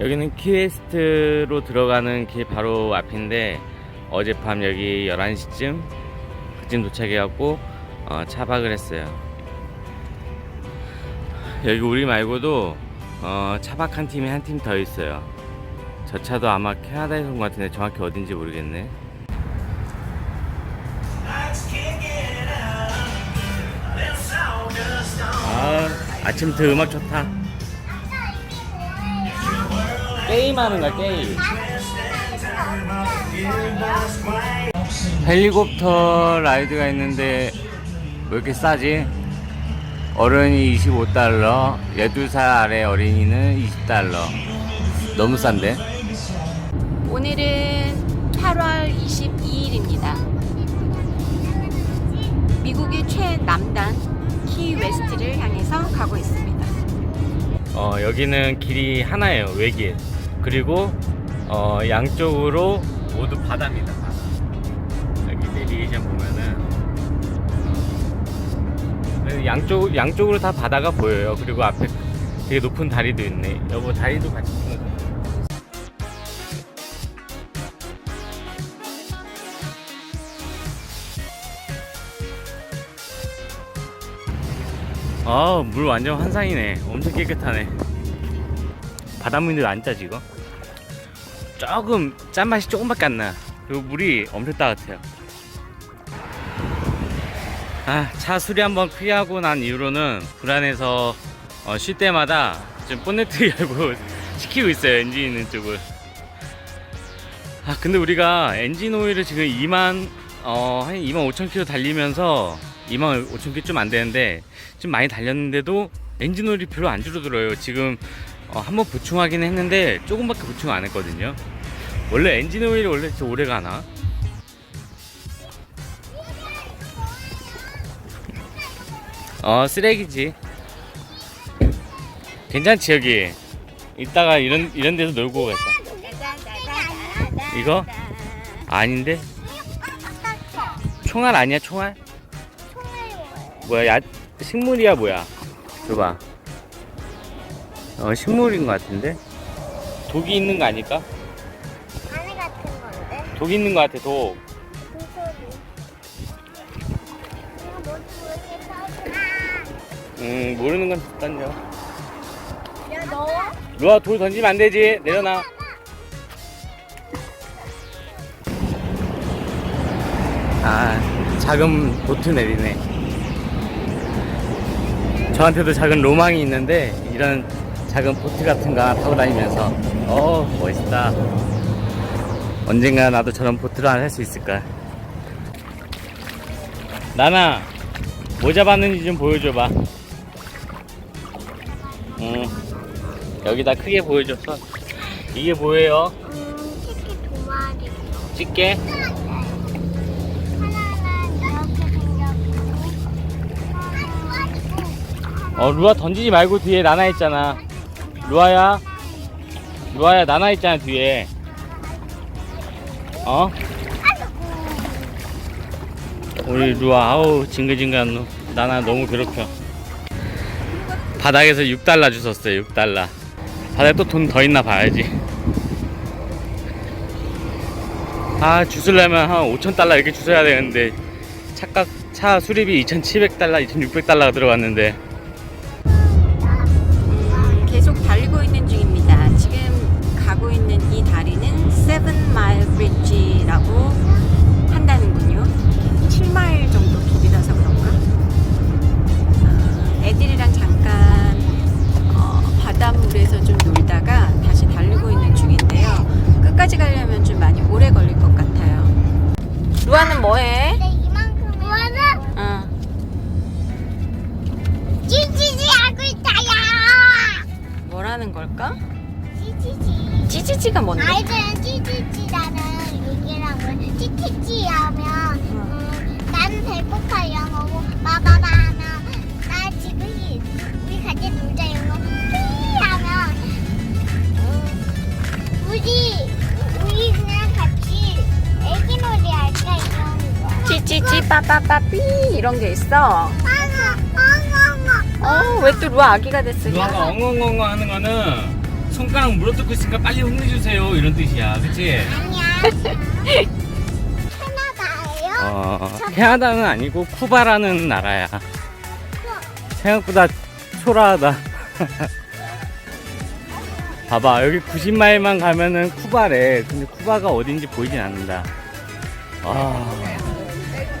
여기는 키웨스트로 들어가는 길 바로 앞인데 어젯밤 여기 11시쯤 그쯤 도착해갖고 어, 차박을 했어요. 여기 우리 말고도 어, 차박한 팀이 한 팀 더 있어요. 저 차도 아마 캐나다에서 온 것 같은데 정확히 어딘지 모르겠네. 아, 아침부터 음악 좋다. 게임하는 거야, 게임. 헬리콥터 라이드가 있는데 왜 이렇게 싸지? 어른이 25달러, 12살 아래 어린이는 20달러. 너무 싼데? 오늘은 8월 22일입니다. 미국의 최남단 키 웨스트를 향해서 가고 있습니다. 어, 여기는 길이 하나예요, 외길. 그리고 어, 양쪽으로 모두 바다입니다. 바다. 여기 내비게이션 보면은 네, 양쪽 양쪽으로 다 바다가 보여요. 그리고 앞에 되게 높은 다리도 있네. 여보 다리도 같이 찍어줘. 아, 물 완전 환상이네. 엄청 깨끗하네. 바닷물도 안 짜지, 이거? 조금, 짠맛이 조금밖에 안 나. 그리고 물이 엄청 따뜻해요. 아, 차 수리 한번 크게 하고 난 이후로는 불안해서 어, 쉴 때마다 좀 본네트 열고 시키고 있어요, 엔진 있는 쪽을. 아, 근데 우리가 엔진 오일을 지금 2만, 어, 한 2만 5천 킬로 달리면서 2만 5천 킬로 좀 안 되는데 좀 많이 달렸는데도 엔진 오일이 별로 안 줄어들어요. 지금 어, 한번 보충하긴 했는데 조금밖에 보충 안 했거든요. 원래 엔진 오일이 원래 진짜 오래 가나? 어 쓰레기지. 괜찮지 여기. 이따가 이런 이런 데서 놀고 가자. 이거? 아닌데? 총알 아니야 총알? 뭐야 야 식물이야 뭐야? 줘봐. 어 식물인 것 같은데? 독이 있는 거 아닐까? 안에 같은 건데? 독 있는 것 같아 독. 음 모르는 건 던져. 야 넣어? 루아 돌 던지면 안 되지 내려놔. 아 작은 보트 내리네. 저한테도 작은 로망이 있는데 이런 작은 보트 같은 거 하나 타고 다니면서 어 멋있다. 언젠가 나도 저런 보트를 하나 할 수 있을까? 나나 뭐 잡았는지 좀 보여줘봐. 응. 여기다 크게 보여줘서 이게 뭐예요? 음 치킨 두 마리 집게? 하나는 이렇게 생겼고 하나는 어 루아 던지지 말고 뒤에 나나 있잖아 루아야. 루아야 나나 있잖아 뒤에. 어? 우리 루아 아우 징글징글한 놈. 나나 너무 괴롭혀. 바닥에서 6달러 주웠어요 6달러. 바닥에 또 돈 더 있나 봐야지. 아 주술려면 한 5천달러 이렇게 주셔야 되는데 차값 차 수리비 2,700달러 2,600달러가 들어갔는데 루아는 뭐해? 근데 이만큼 이거는 어. 찌찌찌 하고 있다야 뭐라는 걸까? 찌찌찌 찌찌찌가 뭔데? 아이들은 찌찌찌라는 얘기를 하고 찌찌찌 하면 음, 나는 배고파 이런 거고 마마마 빠빠빠삐 이런 게 있어. 어, 왜 또 루아 아기가 됐으냐? 루아가 엉엉엉엉 하는 거는 손가락 물어뜯고 있으니까 빨리 혼내주세요 이런 뜻이야 그치? 아니야. 캐나다예요? 어 캐나다는 아니고 쿠바라는 나라야 생각보다 초라하다 봐봐 여기 90마일만 가면은 쿠바래 근데 쿠바가 어딘지 보이진 않는다 와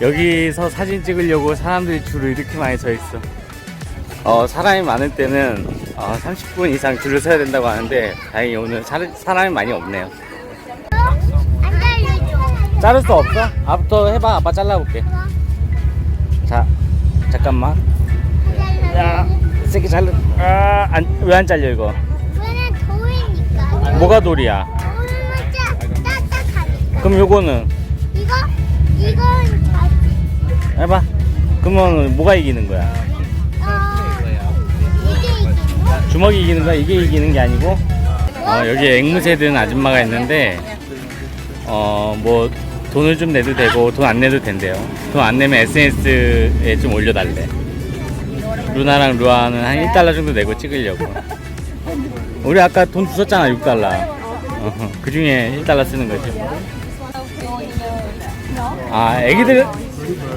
여기서 사진 찍으려고 사람들이 줄을 이렇게 많이 서 있어 어 사람이 많을 때는 어, 30분 이상 줄을 서야 된다고 하는데 다행히 오늘 사, 사람이 많이 없네요 안 달려줘. 자를 수 없어? 아부터 해봐 아빠 잘라볼게 자 잠깐만 야 세게 잘라 아왜 안 잘려 이거 왜냐면 더우니까. 뭐가 돌이야 짜. 그럼 요거는 이거 이건 다 해봐. 그러면 뭐가 이기는 거야? 어? 주먹이 이기는 거야? 이게 이기는 게 아니고? 어, 여기 앵무새 든 아줌마가 있는데 어 뭐 돈을 좀 내도 되고 돈 안 내도 된대요. 돈 안 내면 SNS에 좀 올려달래. 루나랑 루아는 한 1달러 정도 내고 찍으려고. 우리 아까 돈 주셨잖아 6달러. 그 중에 1달러 쓰는 거지. 아 애기들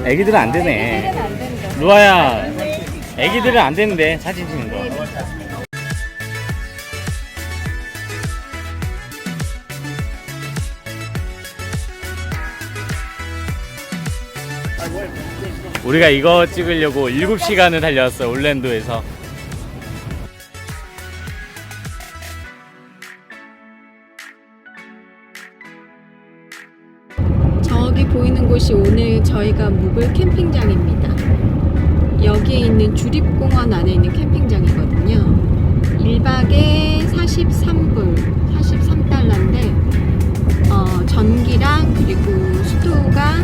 애기들은 안 되네. 루아야 애기들은 안 되는데 사진 찍는 거. 우리가 이거 찍으려고 7시간을 달려왔어 올랜도에서 이는 곳이 오늘 저희가 묵을 캠핑장입니다. 여기에 있는 주립공원 안에 있는 캠핑장이거든요. 1박에 43불, 43달러인데 어, 전기랑 그리고 수도가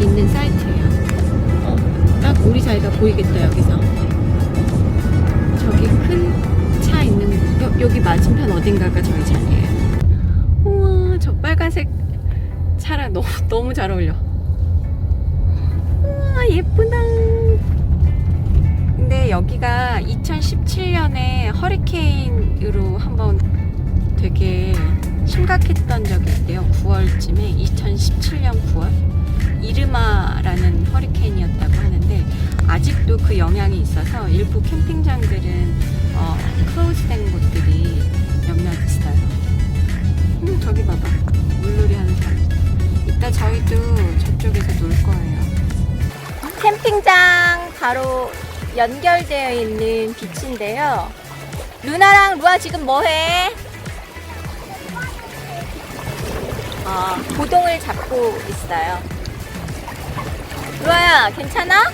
있는 사이트예요. 어, 딱 우리 자리가 보이겠다 여기서. 저기 큰 차 있는 여, 여기 맞은편 어딘가가 저희 자리예요. 우와 저 빨간색 차랑 너무 너무 잘 어울려. 예쁘다. 근데 여기가 2017년에 허리케인으로 한번 되게 심각했던 적이 있대요. 9월쯤에 2017년 9월 이르마라는 허리케인이었다고 하는데 아직도 그 영향이 있어서 일부 캠핑장들은 어, 클로즈된 곳들이 몇몇 있어요. 음 저기 봐봐 물놀이 하는 사람. 이따 저희도 저쪽에서 놀 거예요. 캠핑장 바로 연결되어 있는 비치인데요. 루나랑 루아 지금 뭐해? 아, 고동을 잡고 있어요. 루아야, 괜찮아?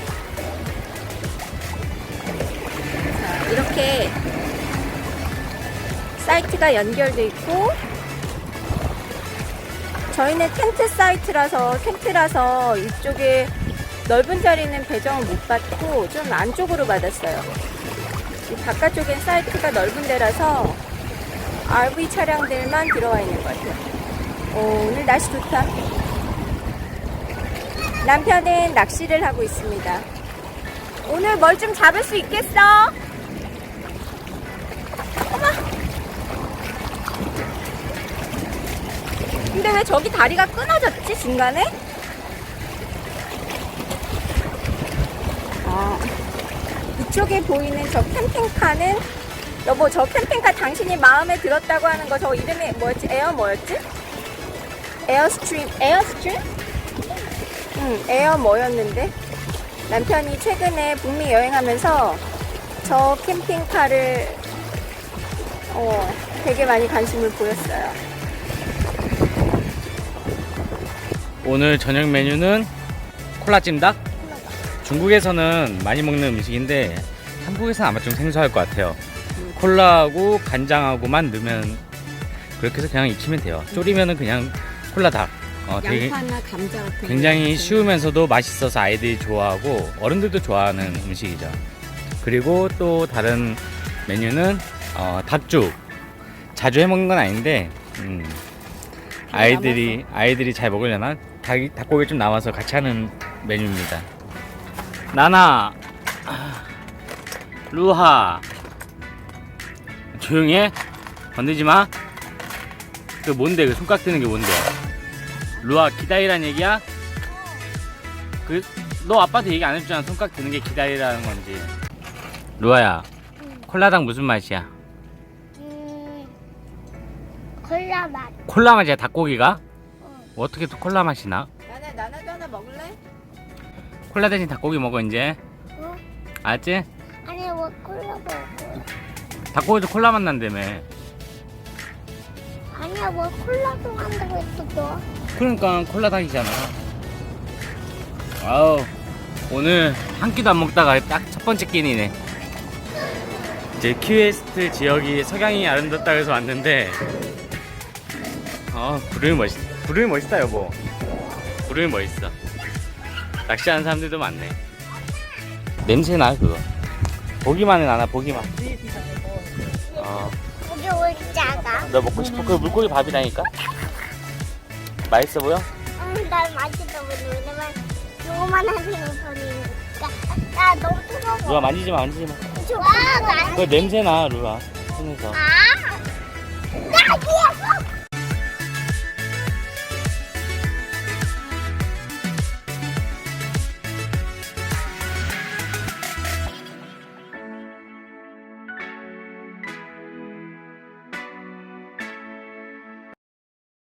자, 이렇게 사이트가 연결돼 있고 저희는 텐트 사이트라서 텐트라서 이쪽에 넓은 자리는 배정을 못 받고 좀 안쪽으로 받았어요. 이 바깥쪽엔 사이트가 넓은 데라서 RV 차량들만 들어와 있는 것 같아요. 오, 오늘 날씨 좋다. 남편은 낚시를 하고 있습니다. 오늘 뭘 좀 잡을 수 있겠어? 근데 왜 저기 다리가 끊어졌지 중간에? 아, 이쪽에 보이는 저 캠핑카는 여보 저 캠핑카 당신이 마음에 들었다고 하는 거 저 이름이 뭐였지? 에어 뭐였지? 에어스트림 에어스트림? 응 에어 뭐였는데 남편이 최근에 북미 여행하면서 저 캠핑카를 어 되게 많이 관심을 보였어요. 오늘 저녁 메뉴는 콜라 찜닭 중국에서는 많이 먹는 음식인데 한국에서는 아마 좀 생소할 것 같아요 콜라하고 간장하고만 넣으면 그렇게 해서 그냥 익히면 돼요 졸이면은 그냥 콜라 닭 어, 되게 양파나 감자 같은 거 굉장히 쉬우면서도 맛있어서 아이들이 좋아하고 어른들도 좋아하는 음식이죠. 그리고 또 다른 메뉴는 어, 닭죽. 자주 해 먹는 건 아닌데 음, 아이들이 아이들이 잘 먹으려나 닭 닭고기 좀 남아서 같이 하는 메뉴입니다. 나나, 아, 루하, 조용해. 건들지 마. 그 뭔데? 그 손깍 드는 게 뭔데? 루아 기다리란 얘기야? 그 너 아빠한테 얘기 안 해줬잖아. 손깍 드는 게 기다리라는 건지. 루아야, 콜라당 무슨 맛이야? 음, 콜라 맛. 콜라 맛이야 닭고기가? 어떻게 또 콜라 맛이 나? 나나 나나도 하나 먹을래? 콜라 대신 닭고기 먹어 이제. 어? 알았지? 아니 왜 콜라 먹어? 닭고기도 콜라 맛 난다며. 아니야 왜 콜라도 한다고 했어 그러니까 콜라당이잖아. 아우 오늘 한 끼도 안 먹다가 딱 첫 번째 끼니네. 이제 큐에스트 지역이 석양이 아름답다 해서 왔는데 아 구름이 멋있 구름이 멋있다 여보. 구름이 멋있어. 낚시하는 사람들도 많네. 냄새 나 그거. 보기만은 안나 보기만. 어. 거기 왜 작아? 너 먹고 싶어? 그 물고기 밥이라니까. 맛있어 보여? 응, 난 맛있어 보여. 왜냐면 요만한 생선이니까. 야 너무 루아 뜨거워. 만지지 마, 만지지 마. 좋아. 나 그 냄새 나, 루아. 손에서. 아. 야